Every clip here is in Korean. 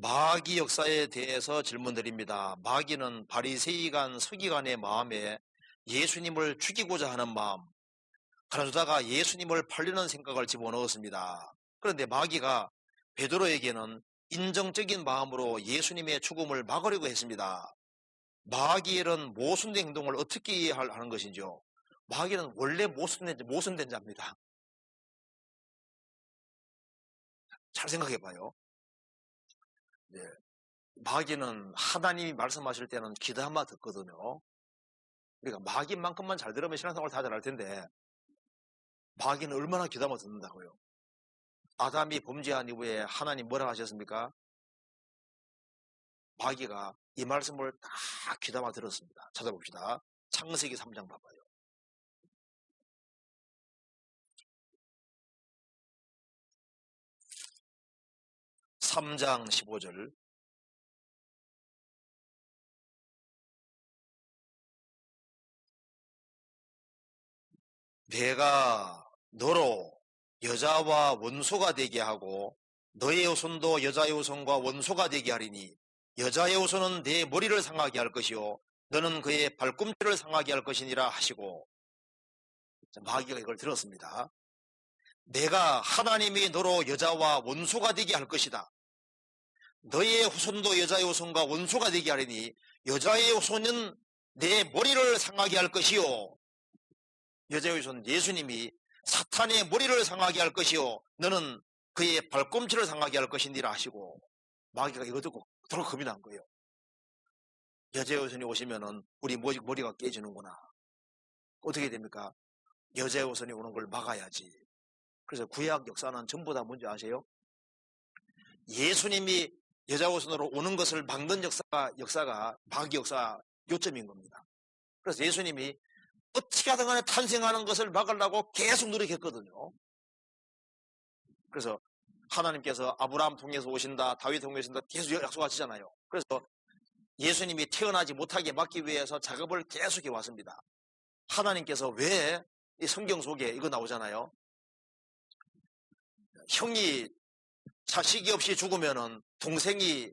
마귀 역사에 대해서 질문드립니다. 마귀는 바리새이간 서기관의 마음에 예수님을 죽이고자 하는 마음, 그러다가 예수님을 팔려는 생각을 집어넣었습니다. 그런데 마귀가 베드로에게는 인정적인 마음으로 예수님의 죽음을 막으려고 했습니다. 마귀는 모순된 행동을 어떻게 이해하는 것인지요? 마귀는 원래 모순된, 모순된 자입니다. 잘 생각해 봐요. 네. 마귀는 하나님이 말씀하실 때는 기도한마 듣거든요. 그러니까 마귀만큼만 잘 들으면 신앙생활 다 잘할 텐데 마귀는 얼마나 기도한마 듣는다고요. 아담이 범죄한 이후에 하나님 뭐라 하셨습니까? 마귀가 이 말씀을 다 귀담아 들었습니다. 찾아봅시다. 창세기 3장 봐봐요. (3장 15절) 내가 너로 여자와 원소가 되게 하고 너의 후손도 여자의 후손과 원소가 되게 하리니 여자의 후손은 내 머리를 상하게 할 것이요 너는 그의 발꿈치를 상하게 할 것이니라 하시고 마귀가 이걸 들었습니다. 내가 하나님이 너로 여자와 원소가 되게 할 것이다. 너의 후손도 여자의 후손과 원소가 되게 하리니 여자의 후손은 내 머리를 상하게 할 것이요 여자의 후손 예수님이 사탄의 머리를 상하게 할 것이요 너는 그의 발꿈치를 상하게 할 것이니라 하시고 마귀가 이거 듣고 더러 겁이 난 거예요. 여자의 후손이 오시면은 우리 머리가 깨지는구나. 어떻게 됩니까? 여자의 후손이 오는 걸 막아야지. 그래서 구약 역사는 전부 다 뭔지 아세요? 예수님이 여자 후손으로 오는 것을 막는 역사가 역사가 마귀 역사 요점인 겁니다. 그래서 예수님이 어떻게 하든 간에 탄생하는 것을 막으려고 계속 노력했거든요. 그래서 하나님께서 아브라함 통해서 오신다, 다윗 통해서 오신다 계속 약속하시잖아요. 그래서 예수님이 태어나지 못하게 막기 위해서 작업을 계속 해 왔습니다. 하나님께서 왜 이 성경 속에 이거 나오잖아요. 형이 자식이 없이 죽으면은 동생이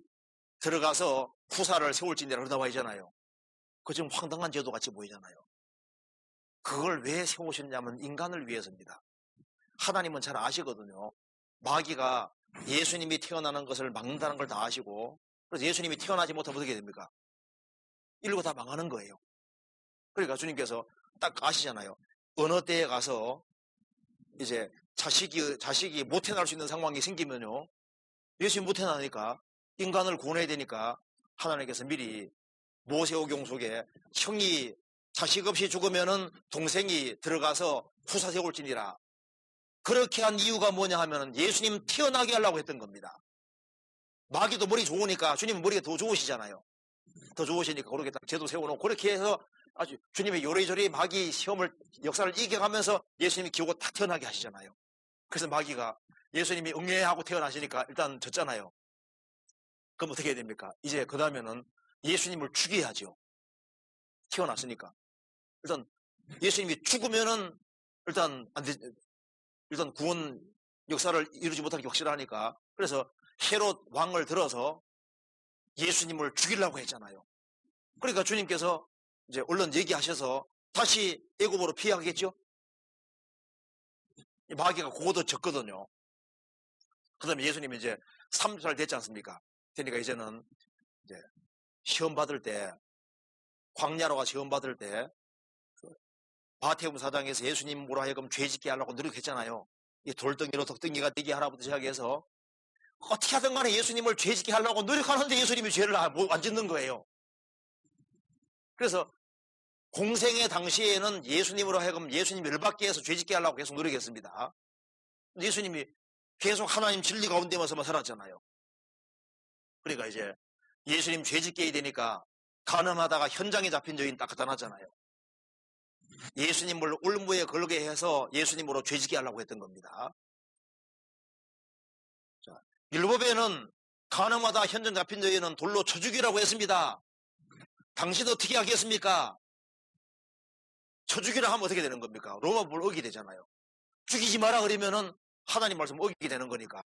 들어가서 후사를 세울지니라 그러다 와있잖아요. 그좀 황당한 제도 같이 보이잖아요. 그걸 왜 세우셨냐면 인간을 위해서입니다. 하나님은 잘 아시거든요. 마귀가 예수님이 태어나는 것을 막는다는 걸 다 아시고 그래서 예수님이 태어나지 못하면 어떻게 됩니까? 일로 다 망하는 거예요. 그러니까 주님께서 딱 아시잖아요. 어느 때에 가서 이제 자식이 자식이 못 태어날 수 있는 상황이 생기면요. 예수님 못 태어나니까 인간을 구원해야 되니까 하나님께서 미리 모세오경 속에 형이 자식 없이 죽으면은 동생이 들어가서 후사 세울지니라 그렇게 한 이유가 뭐냐 하면 예수님 태어나게 하려고 했던 겁니다. 마귀도 머리 좋으니까 주님은 머리가 더 좋으시잖아요. 더 좋으시니까 그렇게 딱 제도 세워놓고 그렇게 해서 아주 주님의 요리조리 마귀 시험을 역사를 이겨가면서 예수님이 기우고 딱 태어나게 하시잖아요. 그래서 마귀가 예수님이 응애하고 태어나시니까 일단 졌잖아요. 그럼 어떻게 해야 됩니까? 이제 그 다음에는 예수님을 죽여야죠. 태어났으니까. 일단 예수님이 죽으면은 일단 안 되, 일단 구원 역사를 이루지 못하는 게 확실하니까 그래서 헤롯 왕을 들어서 예수님을 죽이려고 했잖아요. 그러니까 주님께서 이제 얼른 얘기하셔서 다시 애굽으로 피하겠죠. 마귀가 그거도 졌거든요. 그 다음에 예수님이 이제 3살 됐지 않습니까? 그러니까 이제는 이제 시험 받을 때, 광야로 가 시험 받을 때, 마태음 사장에서 예수님 뭐라 하여금 죄 짓게 하려고 노력했잖아요. 이 돌덩이로 덕덩이가 되게 하라부터 시작해서 어떻게 하든 간에 예수님을 죄 짓게 하려고 노력하는데 예수님이 죄를 안 짓는 거예요. 그래서 공생의 당시에는 예수님으로 하여금 예수님 열받게 해서 죄짓게 하려고 계속 노력했습니다. 예수님이 계속 하나님 진리 가운데만서만 살았잖아요. 그러니까 이제 예수님 죄짓게 되니까 가늠하다가 현장에 잡힌 여인 딱 나타나잖아요. 예수님을 올무에 걸게 해서 예수님으로 죄지게 하려고 했던 겁니다. 자, 율법에는 가늠하다 현장 잡힌 자에는 돌로 쳐 죽이라고 했습니다. 당신 어떻게 하겠습니까? 쳐 죽이라 하면 어떻게 되는 겁니까? 로마법을 어기게 되잖아요. 죽이지 마라 그러면은 하나님 말씀 어기게 되는 거니까.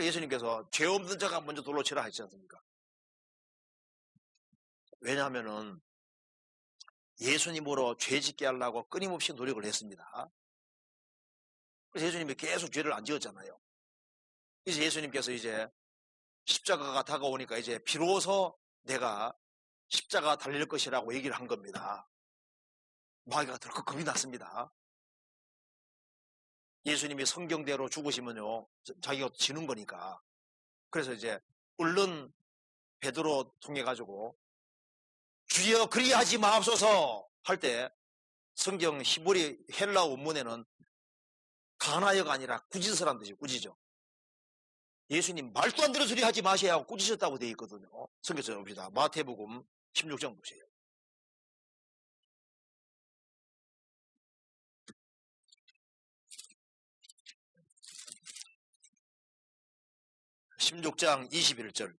예수님께서 죄 없는 자가 먼저 돌로 치라 하지 않습니까? 왜냐하면은 예수님으로 죄 짓게 하려고 끊임없이 노력을 했습니다. 그래서 예수님이 계속 죄를 안 지었잖아요. 이제 예수님께서 이제 십자가가 다가오니까 이제 비로소 내가 십자가 달릴 것이라고 얘기를 한 겁니다. 마귀가 덜컥 겁이 났습니다. 예수님이 성경대로 죽으시면요, 자기가 지는 거니까. 그래서 이제 얼른 베드로 통해 가지고 주여 그리하지 마옵소서 할 때 성경 히브리 헬라 원문에는 가나여가 아니라 꾸짖으란 뜻이 꾸짖죠. 예수님 말도 안 되는 소리 하지 마셔야 하고 꾸짖었다고 되어 있거든요. 성경서 봅시다. 마태복음 16장 보세요. (16장 21절)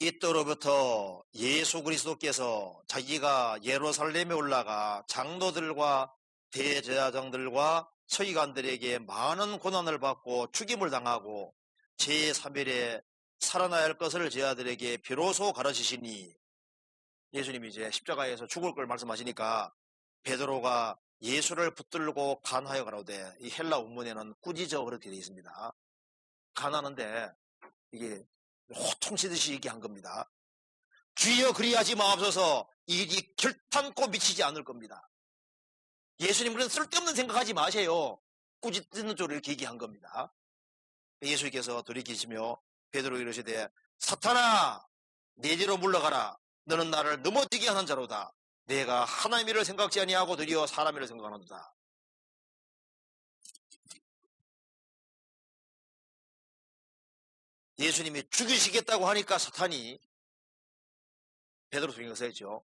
이때로부터 예수 그리스도께서 자기가 예루살렘에 올라가 장로들과 대제사장들과 서기관들에게 많은 고난을 받고 죽임을 당하고 제3일에 살아나야 할 것을 제자들에게 비로소 가르치시니 예수님이 이제 십자가에서 죽을 걸 말씀하시니까 베드로가 예수를 붙들고 간하여 가라오되 이 헬라 원문에는 꾸짖어 그렇게 되어 있습니다. 간하는데 이게 호통치듯이 얘기한 겁니다. 주여 그리하지 마옵소서 일이 결탄코 미치지 않을 겁니다. 예수님 그런 쓸데없는 생각하지 마세요. 꾸짖는 쪽으로 이렇게 얘기한 겁니다. 예수께서 돌이키시며 베드로 이르시되 사탄아 내 뒤로 물러가라. 너는 나를 넘어지게 하는 자로다. 내가 하나님 일을 생각지 아니하고 드디어 사람 일을 생각하는도다. 예수님이 죽이시겠다고 하니까 사탄이 베드로 통해서 했죠.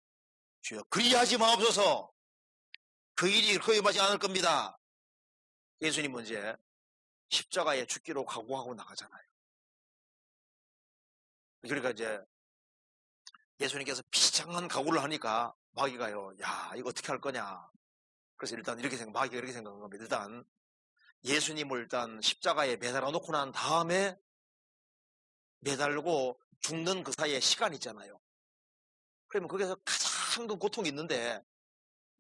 주여 그리하지 마옵소서 그 일이 허임하지 않을 겁니다. 예수님은 이제 십자가에 죽기로 각오하고 나가잖아요. 그러니까 이제 예수님께서 비장한 각오를 하니까 마귀가요, 야, 이거 어떻게 할 거냐. 그래서 일단 이렇게 생각, 마귀가 이렇게 생각한 겁니다. 일단 예수님을 일단 십자가에 매달아 놓고 난 다음에 매달고 죽는 그 사이에 시간 있잖아요. 그러면 거기서 가장 큰 고통이 있는데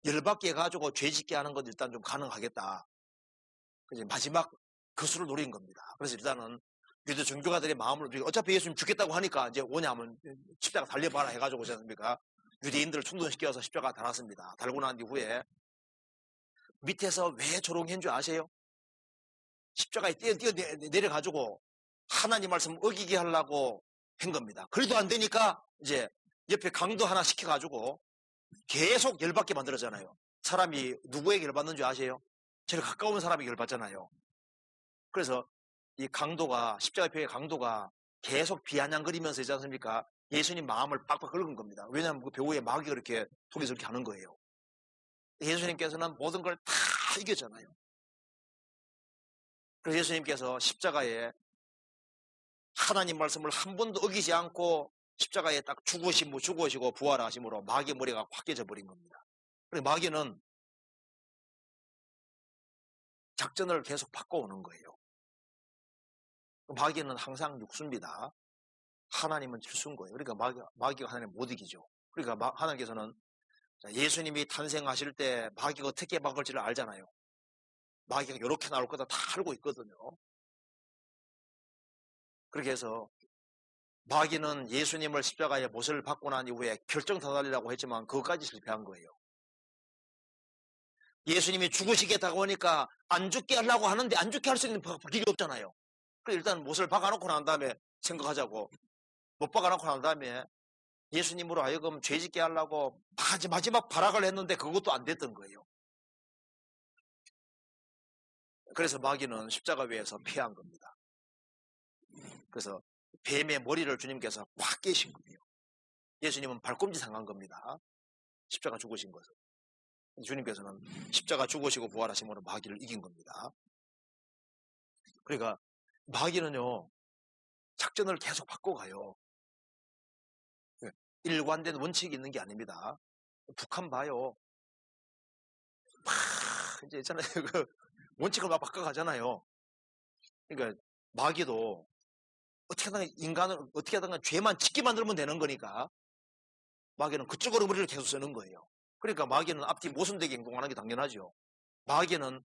열받게 해가지고 죄 짓게 하는 건 일단 좀 가능하겠다. 이제 마지막 그 수를 노린 겁니다. 그래서 일단은 유대 종교가들의 마음을 어차피 예수님 죽겠다고 하니까 이제 오냐면 십자가 달려봐라 해가지고 오지 않습니까? 유대인들을 충동시켜서 십자가 달았습니다. 달고 난 이후에 밑에서 왜줄 아세요? 십자가에 뛰어, 뛰어 내려가지고 하나님 말씀 어기게 하려고 한 겁니다. 그래도 안 되니까 이제 옆에 강도 하나 시켜가지고 계속 열받게 만들었잖아요. 사람이 누구에게 열받는 줄 아세요? 제일 가까운 사람에게 열받잖아요. 그래서 이 강도가 십자가 표의 강도가 계속 비아냥거리면서 있지 않습니까? 예수님 마음을 빡빡 긁은 겁니다. 왜냐하면 그 배우의 마귀가 그렇게 통해서 이렇게 하는 거예요. 예수님께서는 모든 걸 다 이겼잖아요. 그래서 예수님께서 십자가에 하나님 말씀을 한 번도 어기지 않고 십자가에 딱 죽으시고 죽으시고 부활하심으로 마귀 머리가 확 깨져 버린 겁니다. 그리고 마귀는 작전을 계속 바꿔오는 거예요. 마귀는 항상 육수입니다. 하나님은 질수인 거예요. 그러니까 마귀, 마귀가 하나님 못 이기죠. 그러니까 하나님께서는 예수님이 탄생하실 때 마귀가 어떻게 막을지를 알잖아요. 마귀가 이렇게 나올 거다 다 알고 있거든요. 그렇게 해서 마귀는 예수님을 십자가에 못을 받고 난 이후에 결정타달리라고 했지만 그것까지 실패한 거예요. 예수님이 죽으시겠다고 하니까 안 죽게 하려고 하는데 안 죽게 할 수 있는 길이 없잖아요. 그래서 일단 못을 박아놓고 난 다음에 생각하자고 못 박아놓고 난 다음에 예수님으로 하여금 죄짓게 하려고 마지막 발악을 했는데 그것도 안 됐던 거예요. 그래서 마귀는 십자가 위에서 피한 겁니다. 그래서 뱀의 머리를 주님께서 확 깨신 거예요. 예수님은 발꿈치 상한 겁니다. 십자가 죽으신 것은. 주님께서는 십자가 죽으시고 부활하심으로 마귀를 이긴 겁니다. 그러니까 마귀는요, 작전을 계속 바꿔가요. 일관된 원칙이 있는 게 아닙니다. 북한 봐요. 막 이제 있잖아요. 그 원칙을 막 바꿔가잖아요. 그러니까 마귀도 어떻게 하든 인간을 어떻게 하든 죄만 짓게 만들면 되는 거니까 마귀는 그쪽으로 머리를 계속 쓰는 거예요. 그러니까 마귀는 앞뒤 모순되게 행동하는 게 당연하죠. 마귀는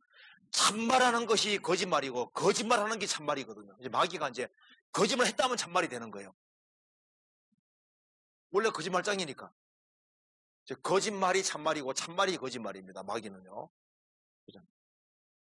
참말하는 것이 거짓말이고 거짓말하는 게 참말이거든요. 이제 마귀가 이제 거짓말 했다면 참말이 되는 거예요. 원래 거짓말장이니까. 거짓말이 참말이고 참말이 거짓말입니다. 마귀는요.